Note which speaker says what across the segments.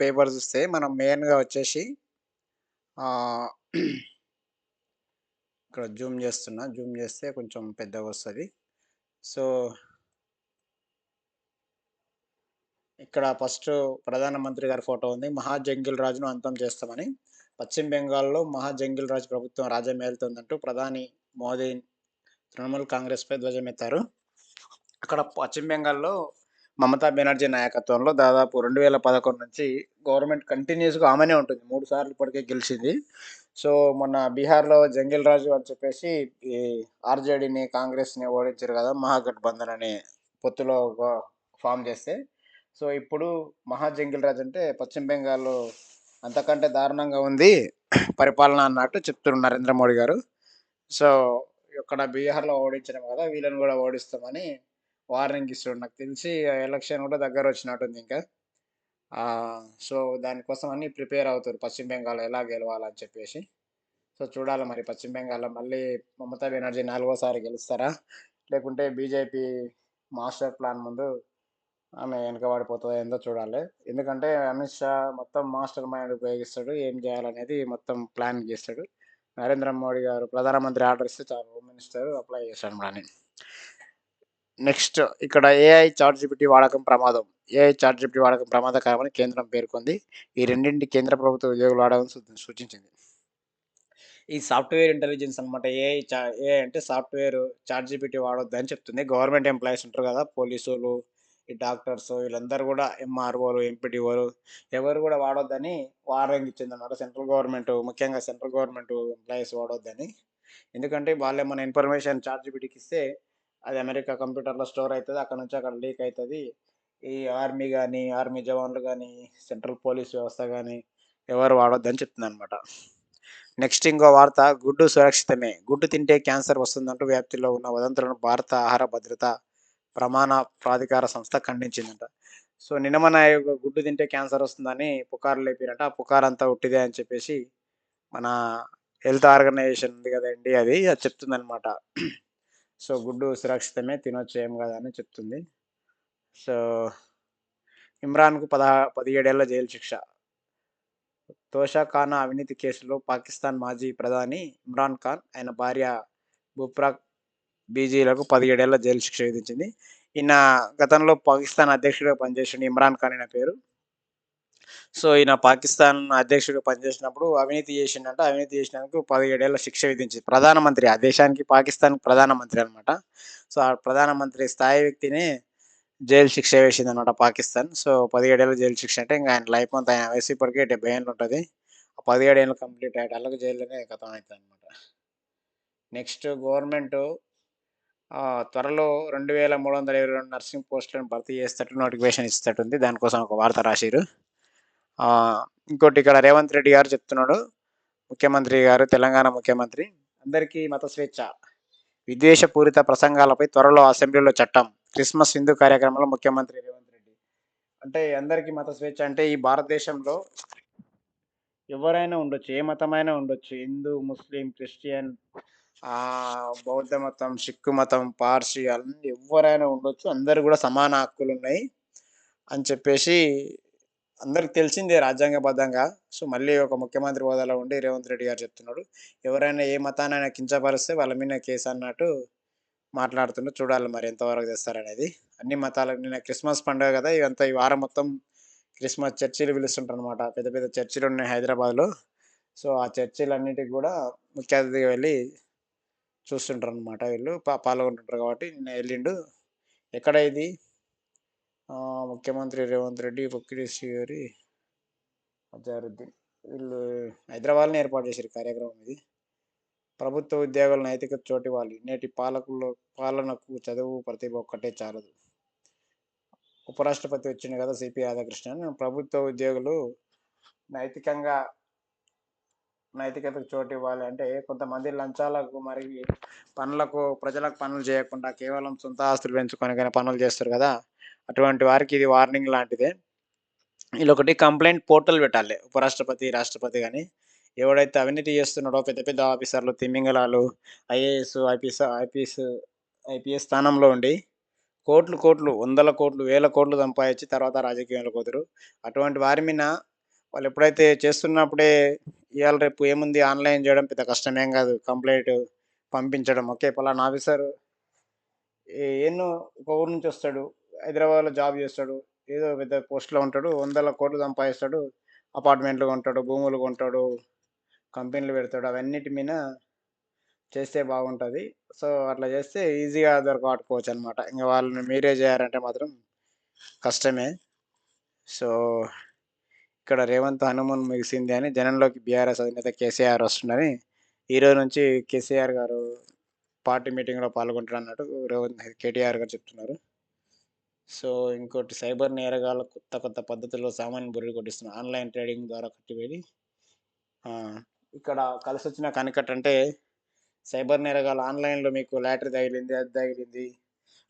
Speaker 1: Papers వస్తే మనం మెయిన్‌గా వచ్చేసి ఇక్కడ జూమ్ చేస్తున్నా. జూమ్ చేస్తే కొంచెం పెద్దగా వస్తుంది సో ఇక్కడ ఫస్ట్ ప్రధానమంత్రి గారి ఫోటో ఉంది. మహా జంగిల్ రాజును అంతం చేస్తామని. పశ్చిమ బెంగాల్‌లో మహా జంగిల్ రాజ్ ప్రభుత్వం రాజ్యమేలుతోందంటూ ప్రధాని మోదీ తృణమూల్ కాంగ్రెస్‌పై ధ్వజమెత్తారు. అక్కడ పశ్చిమ బెంగాల్‌లో మమతా బెనర్జీ నాయకత్వంలో దాదాపు 2011 నుంచి గవర్నమెంట్ కంటిన్యూస్గా ఆమెనే ఉంటుంది. మూడు సార్లు ఇప్పటికే గెలిచింది. సో, మొన్న బీహార్‌లో జంగిల్ రాజు అని చెప్పేసి ఈ ఆర్‌జేడీని, కాంగ్రెస్‌ని ఓడించారు కదా! మహాగఠబంధన్ అనే పొత్తులో ఒక చేస్తే. సో, ఇప్పుడు మహా జంగిల్ రాజు అంటే పశ్చిమ బెంగాల్లో అంతకంటే దారుణంగా ఉంది పరిపాలన అన్నట్టు చెప్తున్నారు నరేంద్ర మోడీ గారు. సో, ఇక్కడ బీహార్‌లో ఓడించడం కదా! వీళ్ళని కూడా ఓడిస్తామని వార్నింగ్ ఇస్తాడు నాకు తెలిసి ఎలక్షన్ కూడా దగ్గర వచ్చినట్టుంది ఇంకా. సో, దానికోసం అన్ని ప్రిపేర్ అవుతారు పశ్చిమ బెంగాల్ ఎలా గెలవాలని చెప్పేసి. సో, చూడాలి మరి పశ్చిమ బెంగాల్‌లో మళ్ళీ మమతా బెనర్జీ నాలుగోసారి గెలుస్తారా? లేకుంటే బీజేపీ మాస్టర్ ప్లాన్ ముందు ఆమె వెనకబడిపోతుందో ఏందో చూడాలి. ఎందుకంటే అమిత్ షా మొత్తం మాస్టర్ మైండ్ ఉపయోగిస్తాడు. ఏం చేయాలనేది మొత్తం ప్లాన్ చేస్తాడు. నరేంద్ర మోడీ గారు ప్రధానమంత్రి ఆర్డర్ ఇస్తే చాలా హోమ్ మినిస్టర్ అప్లై చేస్తాడన్నమాట అన్ని. నెక్స్ట్ ఇక్కడ ఏఐ చాట్‌జీపీటీ వాడకం ప్రమాదం. ఏఐ చాట్‌జీపీటీ వాడకం ప్రమాదకరమని కేంద్రం పేర్కొంది. ఈ రెండింటి కేంద్ర ప్రభుత్వ ఉద్యోగులు వాడాలని సూచించింది. ఈ సాఫ్ట్‌వేర్ ఇంటెలిజెన్స్ అనమాట ఏఐ చా ఏఐ అంటే సాఫ్ట్‌వేర్ చాట్‌జీపీటీ వాడొద్దని చెప్తుంది. గవర్నమెంట్ ఎంప్లాయీస్ ఉంటారు కదా! పోలీసులు ఈ డాక్టర్స్ వీళ్ళందరూ కూడా ఎంఆర్ఓలు, ఎంపీడీఓలు ఎవరు కూడా వాడొద్దని వార్నింగ్ ఇచ్చిందన్నమాట. సెంట్రల్ గవర్నమెంట్ ముఖ్యంగా సెంట్రల్ గవర్నమెంట్ ఎంప్లాయీస్ వాడొద్దని. ఎందుకంటే వాళ్ళేమన్నా ఇన్ఫర్మేషన్ చాట్‌జీపీటీకి ఇస్తే అది అమెరికా కంప్యూటర్‌లో స్టోర్ అవుతుంది అక్కడ నుంచి అక్కడ లీక్ అవుతుంది ఈ ఆర్మీ కానీ ఆర్మీ జవాన్లు కానీ సెంట్రల్ పోలీస్ వ్యవస్థ కానీ ఎవరు వాడొద్దని చెప్తుందన్నమాట. నెక్స్ట్ ఇంకో వార్త గుడ్డు సురక్షితమే. గుడ్డు తింటే క్యాన్సర్ వస్తుందంటూ వ్యాప్తిలో ఉన్న వదంతులను భారత ఆహార భద్రత ప్రమాణ ప్రాధికార సంస్థ ఖండించిందంట. సో, నిన్నమన గుడ్డు తింటే క్యాన్సర్ వస్తుందని పుకారు లేపినట ఆ పుకారంతా ఉట్టిదే అని చెప్పేసి మన హెల్త్ ఆర్గనైజేషన్ ఉంది కదండి అది. అది చెప్తుందన్నమాట. సో, గుడ్డు సురక్షితమే తినొచ్చు ఏం కాదని చెప్తుంది. సో, ఇమ్రాన్‌కు పదహా పదిహేడేళ్ళ జైలు శిక్ష. తోషాఖానా అవినీతి కేసులో పాకిస్తాన్ మాజీ ప్రధాని ఇమ్రాన్ ఖాన్, ఆయన భార్య బుప్రా బీజీలకు పదిహేడేళ్ళ జైలు శిక్ష విధించింది. ఈయన గతంలో పాకిస్తాన్ అధ్యక్షుడిగా పనిచేసిన ఇమ్రాన్ ఖాన్ అయిన పేరు. సో, ఈయన పాకిస్తాన్ అధ్యక్షుడు పనిచేసినప్పుడు అవినీతి చేసిండంట. అవినీతి చేసినందుకు పదిహేడేళ్ళ శిక్ష విధించింది. ప్రధానమంత్రి ఆ దేశానికి పాకిస్తాన్ ప్రధానమంత్రి అనమాట సో, ఆ ప్రధానమంత్రి స్థాయి వ్యక్తిని జైలు శిక్ష వేసింది అనమాట పాకిస్తాన్. సో, 17 ఏళ్ళ జైలు శిక్ష అంటే ఇంకా ఆయన లైఫ్ అంతా ఆయన వయసు ఇప్పటికే 70 ఏండ్లు ఉంటది. 17 కంప్లీట్ అయ్యేటాళ్ళకి జైల్లోనే కథమవుతుంది అనమాట నెక్స్ట్ గవర్నమెంట్ త్వరలో రెండు వేల మూడు వందల ఇరవై రెండు నర్సింగ్ పోస్టులను భర్తీ చేస్తట్టు నోటిఫికేషన్ ఇస్తట్టుంది దానికోసం ఒక వార్త రాశారు ఇంకోటి ఇక్కడ రేవంత్ రెడ్డి గారు చెప్తున్నాడు. ముఖ్యమంత్రి గారు తెలంగాణ ముఖ్యమంత్రి అందరికీ మత స్వేచ్ఛ. విద్వేషపూరిత ప్రసంగాలపై త్వరలో అసెంబ్లీలో చట్టం. క్రిస్మస్ హిందూ కార్యక్రమంలో ముఖ్యమంత్రి రేవంత్ రెడ్డి. అంటే అందరికీ మత స్వేచ్ఛ అంటే ఈ భారతదేశంలో ఎవరైనా ఉండొచ్చు. ఏ మతమైనా ఉండొచ్చు. హిందూ, ముస్లిం, క్రిస్టియన్ బౌద్ధ మతం, సిక్కు మతం, పార్సీ అన్ని ఎవరైనా ఉండొచ్చు. అందరు కూడా సమాన హక్కులు ఉన్నాయి అని చెప్పేసి అందరికి తెలిసిందే రాజ్యాంగబద్ధంగా. సో, మళ్ళీ ఒక ముఖ్యమంత్రి హోదాలో ఉండి రేవంత్ రెడ్డి గారు చెప్తున్నాడు. ఎవరైనా ఏ మతానైనా కించపరిస్తే వాళ్ళ మీద కేసు అన్నట్టు మాట్లాడుతుండు. చూడాలి మరి ఎంతవరకు తెస్తారనేది. అన్ని మతాలకు నిన్న క్రిస్మస్ పండుగ కదా! ఇవంతా ఈ వారం మొత్తం క్రిస్మస్ చర్చిలు పిలుస్తుంటారనమాట పెద్ద పెద్ద చర్చిలున్నాయి హైదరాబాద్‌లో. సో, ఆ చర్చిలన్నిటికి కూడా ముఖ్య అతిథిగా చూస్తుంటారు అనమాట వీళ్ళు. పాల్గొంటుంటారు కాబట్టి నిన్న వెళ్ళిండు ఎక్కడ ఇది? ముఖ్యమంత్రి రేవంత్ రెడ్డి, పొక్కిడి గారి అజారుద్దీన్ వీళ్ళు హైదరాబాద్ని ఏర్పాటు చేశారు కార్యక్రమం ఇది. ప్రభుత్వ ఉద్యోగాలు నైతిక చోటి వాళ్ళు నేటి పాలకుల్లో పాలనకు చదువు, ప్రతిభ ఒక్కటే చాలదు. ఉపరాష్ట్రపతి వచ్చింది కదా! సిపి రాధాకృష్ణన్. ప్రభుత్వ ఉద్యోగులు నైతికంగా నైతికతకు చోటు ఇవ్వాలి అంటే కొంతమంది లంచాలకు మరి పనులకు ప్రజలకు పనులు చేయకుండా కేవలం సొంత ఆస్తులు పెంచుకొని కానీ పనులు చేస్తారు కదా! అటువంటి వారికి ఇది వార్నింగ్ లాంటిదే. ఒకటి కంప్లైంట్ పోర్టల్ పెట్టాలి. ఉపరాష్ట్రపతి, రాష్ట్రపతి కానీ ఎవడైతే అవినీతి చేస్తున్నాడో పెద్ద పెద్ద ఆఫీసర్లు, తిమింగలాలు, ఐఏఎస్, ఐపీఎస్ ఐపీఎస్ ఐపీఎస్ స్థానంలో ఉండి కోట్లు కోట్లు వందల కోట్లు వేల కోట్లు సంపాదించి తర్వాత రాజకీయాలకు కుదరు అటువంటి వారి మీద వాళ్ళు ఎప్పుడైతే చేస్తున్నప్పుడే ఇవాళ రేపు ఏముంది ఆన్లైన్ చేయడం పెద్ద కష్టమేం కాదు. కంప్లైంట్ పంపించడం. ఓకే పలానా ఆఫీసర్ ఎన్నో ఒక ఊరు నుంచి వస్తాడు హైదరాబాద్లో జాబ్ చేస్తాడు ఏదో పెద్ద పోస్ట్లో ఉంటాడు వందల కోట్లు సంపాదిస్తాడు అపార్ట్మెంట్లు కొంటాడు భూములు కొంటాడు కంపెనీలు పెడతాడు అవన్నిటి మీద చేస్తే బాగుంటుంది. సో అట్లా చేస్తే ఈజీగా దొరకబట్టుకోవచ్చు అనమాట ఇంకా వాళ్ళని మీరే చేయాలంటే మాత్రం కష్టమే. సో ఇక్కడ రేవంత్ హనుమాన్ ముగిసింది అని జనంలోకి బీఆర్ఎస్ అధినేత కేసీఆర్ వస్తుందని ఈరోజు నుంచి కేసీఆర్ గారు పార్టీ మీటింగ్లో పాల్గొంటారు అన్నట్టు రేవంత్ కేటీఆర్ గారు చెప్తున్నారు. సో ఇంకోటి సైబర్ నేరగాళ్ళ కొత్త కొత్త పద్ధతుల్లో సామాన్య బుర్రి కొట్టిస్తున్నారు. ఆన్లైన్ ట్రేడింగ్ ద్వారా కట్టివేడి ఇక్కడ కలిసి వచ్చిన కనికట్ అంటే సైబర్ నేరగాళ్ళు ఆన్లైన్లో మీకు లాటరీ తగిలింది అది తగిలింది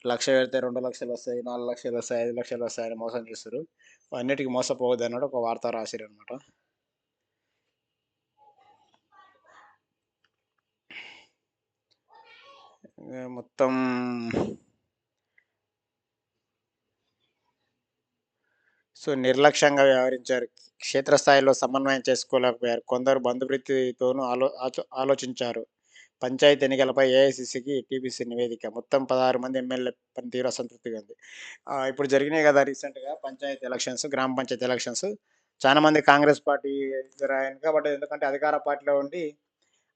Speaker 1: లక్ష పెడితే రెండు లక్షలు వస్తాయి నాలుగు లక్షలు వస్తాయి ఐదు లక్షలు వస్తాయి అని మోసం చేస్తారు అన్నిటికీ మోసపోవద్దు అన్నాడు. ఒక వార్త రాశారు అనమాట మొత్తం సో నిర్లక్ష్యంగా వ్యవహరించారు. క్షేత్రస్థాయిలో సమన్వయం చేసుకోలేకపోయారు. కొందరు బంధువృత్తితోనూ ఆలో ఆలోచించారు. పంచాయతీ ఎన్నికలపై ఏఐసిసికి టీపీసీ నివేదిక. మొత్తం పదహారు మంది ఎమ్మెల్యే పనితీరు అసంతృప్తిగా ఉంది. ఇప్పుడు జరిగినాయి కదా రీసెంట్గా పంచాయతీ ఎలక్షన్స్ గ్రామ పంచాయతీ ఎలక్షన్స్. చాలా మంది కాంగ్రెస్ పార్టీ రాయను కాబట్టి ఎందుకంటే అధికార పార్టీలో ఉండి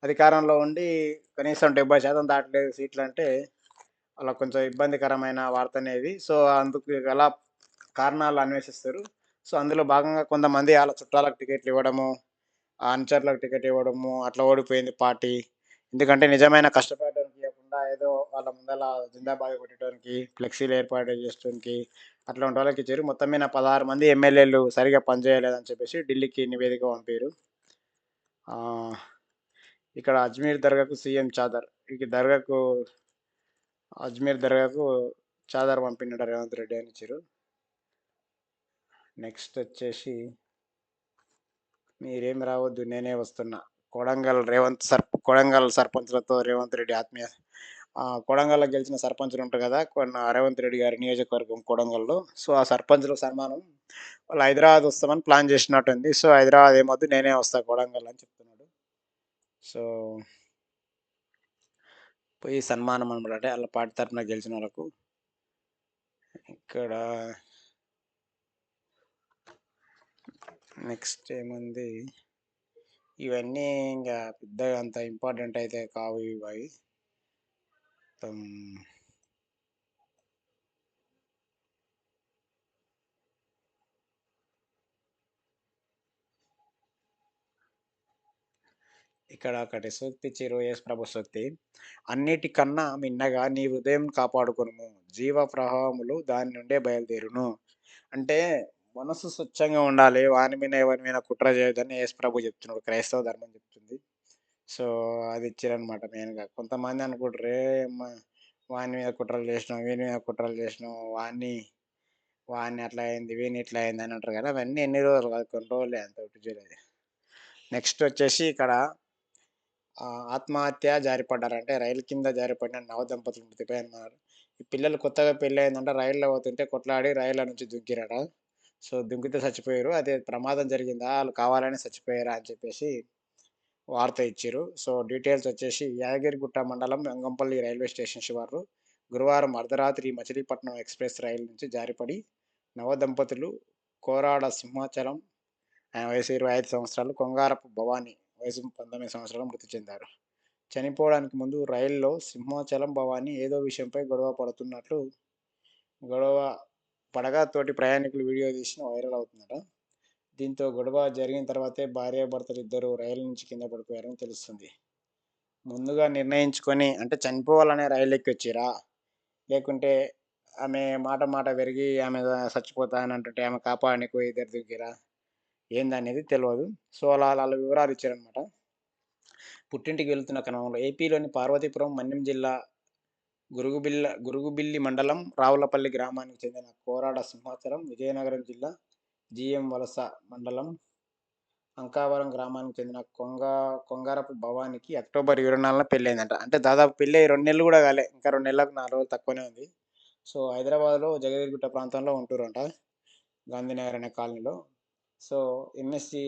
Speaker 1: అధికారంలో ఉండి కనీసం డెబ్బై శాతం దాటలేదు సీట్లు అంటే అలా కొంచెం ఇబ్బందికరమైన వార్త అనేది. సో అందుకు గల కారణాలు అన్వేషిస్తారు. సో అందులో భాగంగా కొంతమంది వాళ్ళ చుట్టాలకు టికెట్లు ఇవ్వడము ఆ అనుచరులకు టికెట్ ఇవ్వడము అట్లా ఓడిపోయింది పార్టీ. ఎందుకంటే నిజమైన కష్టపడడానికి ఇవ్వకుండా ఏదో వాళ్ళ ముందర జిందాబాద్ కొట్టడానికి ఫ్లెక్సీలు ఏర్పాటు చేయడానికి అట్లాంటి వాళ్ళకి ఇచ్చారు మొత్తం మీద పదహారు మంది ఎమ్మెల్యేలు సరిగా పనిచేయలేదని చెప్పేసి ఢిల్లీకి నివేదిక పంపారు. ఇక్కడ అజ్మీర్ దర్గాకు సీఎం చాదర్ ఇక దర్గాకు అజ్మీర్ దర్గాకు చాదర్ పంపినట్టు రేవంత్ రెడ్డి అని ఇచ్చారు నెక్స్ట్ వచ్చేసి మీరేం రావద్దు నేనే వస్తున్నా. కొడంగల్ రేవంత్ సర్ కొడంగల్ సర్పంచ్లతో రేవంత్ రెడ్డి ఆత్మీయ కొడంగల్లో గెలిచిన సర్పంచులు ఉంటారు కదా కొన్ని రేవంత్ రెడ్డి గారి నియోజకవర్గం కొడంగల్లో. సో ఆ సర్పంచుల సన్మానం వాళ్ళు హైదరాబాద్ వస్తామని ప్లాన్ చేసినట్టుంది. సో హైదరాబాద్ ఏమొద్దు నేనే వస్తా కొడంగల్ అని చెప్తున్నాడు. సో పోయి సన్మానం అనమాట. అంటే వాళ్ళ పార్టీ తరఫున గెలిచిన వాళ్ళకు. ఇక్కడ నెక్స్ట్ ఏముంది? ఇవన్నీ ఇంకా పెద్దగా అంత ఇంపార్టెంట్ అయితే కావు ఇవి అవి. మొత్తం ఇక్కడ ఒకటి సూక్తి చిరు యేసు ప్రభు సూక్తి. అన్నిటికన్నా మిన్నగా నీ హృదయం కాపాడుకును జీవ ప్రవాహములు దాని నుండే బయలుదేరును. అంటే మనసు స్వచ్ఛంగా ఉండాలి. వాని మీద ఎవరి మీద కుట్ర చేయొద్దని యేసు ప్రభు చెప్తున్నాడు. క్రైస్తవ ధర్మం చెప్తుంది. సో అది ఇచ్చారనమాట మెయిన్గా. కొంతమంది అనుకుంటారు "ఏ వాని మీద కుట్రలు చేసినాం వీని మీద కుట్రలు చేసినాం వాణ్ణి వాడిని అట్లా అయింది వీని ఇట్లా అయింది అని అంటారు కదా. అవన్నీ ఎన్ని రోజులు కాదు కొన్ని రోజులే అంత చేయలేదు నెక్స్ట్ వచ్చేసి ఇక్కడ ఆత్మహత్య జారిపడ్డారంటే రైలు కింద జారిపడిన నవ దంపతులు మృతిపై అన్నారు ఈ పిల్లలు కొత్తగా పెళ్ళి అయిందంటే రైల్లో పోతుంటే కొట్లాడి రైళ్ళ నుంచి దుగ్గిరాడు సో దుంకితే చచ్చిపోయారు అదే ప్రమాదం జరిగిందా? వాళ్ళు కావాలని చచ్చిపోయారా అని చెప్పేసి వార్త ఇచ్చారు సో డీటెయిల్స్ వచ్చేసి యాదగిరిగుట్ట మండలం వెంగంపల్లి రైల్వే స్టేషన్ శివారు. గురువారం అర్ధరాత్రి మచిలీపట్నం ఎక్స్ప్రెస్ రైలు నుంచి జారిపడి నవ దంపతులు కోరాడ సింహాచలం ఆయన వయసు ఇరవై ఐదు సంవత్సరాలు కొంగారపు భవానీ వయసు పంతొమ్మిది సంవత్సరాలు మృతి చెందారు. చనిపోవడానికి ముందు రైల్లో సింహాచలం భవానీ ఏదో విషయంపై గొడవ పడుతున్నట్లు గొడవ పడగా తోటి ప్రయాణికులు వీడియో తీసిన వైరల్ అవుతుందట. దీంతో గొడవ జరిగిన తర్వాతే భార్యాభర్తలు ఇద్దరు రైలు నుంచి కింద పడిపోయారని తెలుస్తుంది. ముందుగా నిర్ణయించుకొని అంటే చనిపోవాలనే రైలు ఎక్కి వచ్చిరా లేకుంటే ఆమె మాట మాట పెరిగి ఆమె చచ్చిపోతా అని అంటుంటే ఆమె కాపాడనికి పోయి ఇద్దరు దిగిరా? ఏందనేది తెలియదు సో అలా వాళ్ళ వివరాలు ఇచ్చారనమాట పుట్టింటికి వెళ్తున్న క్రమంలో ఏపీలోని పార్వతీపురం మన్యం జిల్లా గురుగుబిల్ల గురుగుబిల్లి మండలం రావులపల్లి గ్రామానికి చెందిన కోరాడ సింహాచలం విజయనగరం జిల్లా జిఎం వలస మండలం అంకావరం గ్రామానికి చెందిన కొంగ కొంగారపు భవానికి అక్టోబర్ ఇరవై నాలుగున పెళ్ళైందంట. అంటే దాదాపు పెళ్ళి రెండు నెలలు కూడా కాలే. ఇంకా రెండు నెలలకు నాలుగు రోజులు తక్కువనే ఉంది. సో హైదరాబాద్లో జగదీర్గుట్ట ప్రాంతంలో ఉంటురంట గాంధీనగర్ అనే కాలనీలో. సో ఎంఎస్సి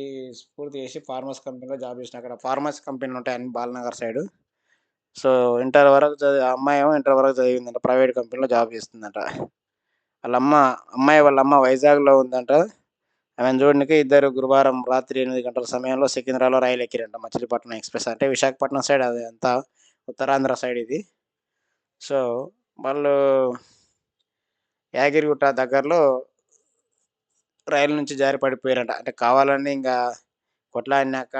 Speaker 1: పూర్తి చేసి ఫార్మస్ కంపెనీలో జాబ్ చేసిన అక్కడ ఫార్మస్ కంపెనీలు ఉంటాయి అన్ని బాలనగర్ సైడ్. సో ఇంటర్ వరకు చదివి అమ్మాయి ఏమో ఇంటర్ వరకు చదివిందంట ప్రైవేట్ కంపెనీలో జాబ్ చేస్తుందంట. వాళ్ళ అమ్మ అమ్మాయి వాళ్ళ అమ్మ వైజాగ్లో ఉందంట. ఆమెను చూడడానికి ఇద్దరు గురువారం రాత్రి ఎనిమిది గంటల సమయంలో సికింద్రాలో రైలు ఎక్కిరంట. మచిలీపట్నం ఎక్స్ప్రెస్ అంటే విశాఖపట్నం సైడ్ అది అంతా ఉత్తరాంధ్ర సైడ్ ఇది. సో వాళ్ళు యాగిరిగుట్ట దగ్గరలో రైలు నుంచి జారి పడిపోయారంట. అంటే కావాలని ఇంకా కొట్లాడినాక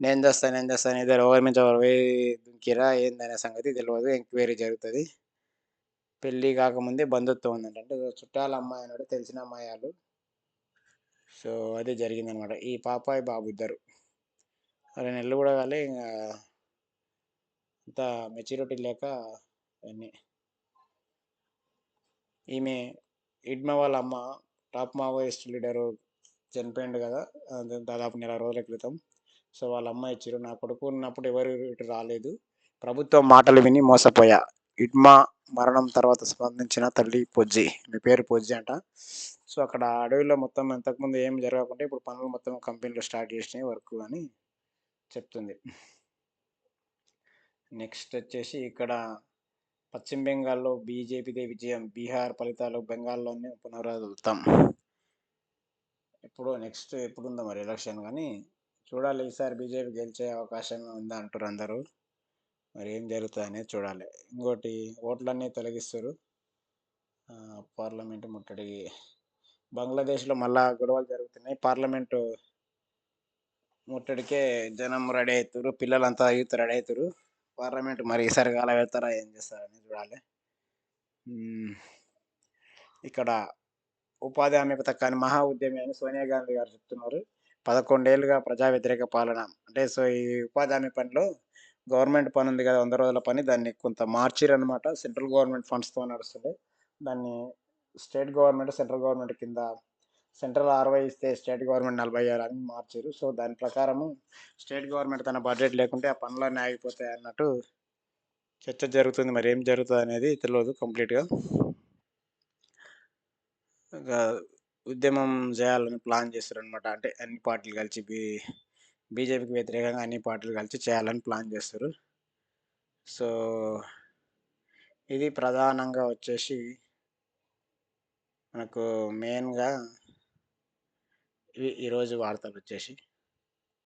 Speaker 1: నేను చేస్తాను నేను చేస్తాను ఇద్దరు ఎవరి మీద ఎవరు పోయి దుంకిరా ఏందనే సంగతి తెలియదు ఎంక్వైరీ జరుగుతుంది. పెళ్ళి కాకముందే బంధుత్వం ఉందంట అంటే చుట్టాల అమ్మాయి అన్నాడు తెలిసిన అమ్మాయి వాళ్ళు. సో అది జరిగిందనమాట. ఈ పాపాయి బాబు ఇద్దరు. రెండు నెలలు కూడా కాలే ఇంకా అంత మెచ్యూరిటీ లేక అన్నీ. ఈమె ఇడ్మ వాళ్ళ అమ్మ టాప్ మావోయిస్ట్ లీడరు చనిపోయిండు కదా దాదాపు నెల రోజుల క్రితం. సో వాళ్ళ అమ్మ ఇచ్చారు. నా కొడుకు ఉన్నప్పుడు ఎవరు ఇటు రాలేదు. ప్రభుత్వం మాటలు విని మోసపోయా. ఇడ్మా మరణం తర్వాత స్పందించిన తల్లి పొజ్జి. మీ పేరు పొజ్జి అంట. సో అక్కడ అడవిలో మొత్తం ఇంతకుముందు ఏం జరగకుండా ఇప్పుడు పనులు మొత్తం కంపెనీలో స్టార్ట్ చేసినాయి వర్క్ అని చెప్తుంది. నెక్స్ట్ వచ్చేసి ఇక్కడ పశ్చిమ బెంగాల్లో బీజేపీదే విజయం. బీహార్ ఫలితాలు బెంగాల్లోనే పునరావృతం. ఇప్పుడు నెక్స్ట్ ఎప్పుడు ఉందో మరి ఎలక్షన్ కానీ చూడాలి ఈసారి బీజేపీ గెలిచే అవకాశం ఉందా అంటారు అందరూ. మరి ఏం జరుగుతుంది అనేది చూడాలి. ఇంకోటి ఓట్లన్నీ తొలగిస్తారు పార్లమెంట్ ముట్టడి. బంగ్లాదేశ్లో మళ్ళా గొడవలు జరుగుతున్నాయి. పార్లమెంటు ముట్టడికే జనం రెడీ అవుతారు పిల్లలంతా యూత్ రెడీ అవుతారు పార్లమెంట్ మరి ఈసారి కాల వెళ్తారా ఏం చేస్తారని చూడాలి. ఇక్కడ ఉపాధి హామీ పథకాన్ని మహా ఉద్యమి అని సోనియా గాంధీ గారు చెప్తున్నారు. పదకొండేళ్ళుగా ప్రజా వ్యతిరేక పాలన. అంటే సో ఈ ఉపాధి హామీ పనిలో గవర్నమెంట్ పని ఉంది కదా వంద రోజుల పని. దాన్ని కొంత మార్చిరు అనమాట సెంట్రల్ గవర్నమెంట్ ఫండ్స్తో నడుస్తుంది. దాన్ని స్టేట్ గవర్నమెంట్ సెంట్రల్ గవర్నమెంట్ కింద సెంట్రల్ అరవై ఇస్తే స్టేట్ గవర్నమెంట్ నలభై ఆరు అని మార్చారు. సో దాని ప్రకారము స్టేట్ గవర్నమెంట్ తన బడ్జెట్ లేకుంటే ఆ పనులన్నీ ఆగిపోతాయి అన్నట్టు చర్చ జరుగుతుంది. మరి ఏం జరుగుతుంది అనేది తెలియదు కంప్లీట్గా ఉద్యమం చేయాలని ప్లాన్ చేస్తారు అనమాట అంటే అన్ని పార్టీలు కలిసి బీ బీజేపీకి వ్యతిరేకంగా అన్ని పార్టీలు కలిసి చేయాలని ప్లాన్ చేస్తారు. సో ఇది ప్రధానంగా వచ్చేసి మనకు మెయిన్గా ఇవి ఈరోజు వార్తలు వచ్చేసి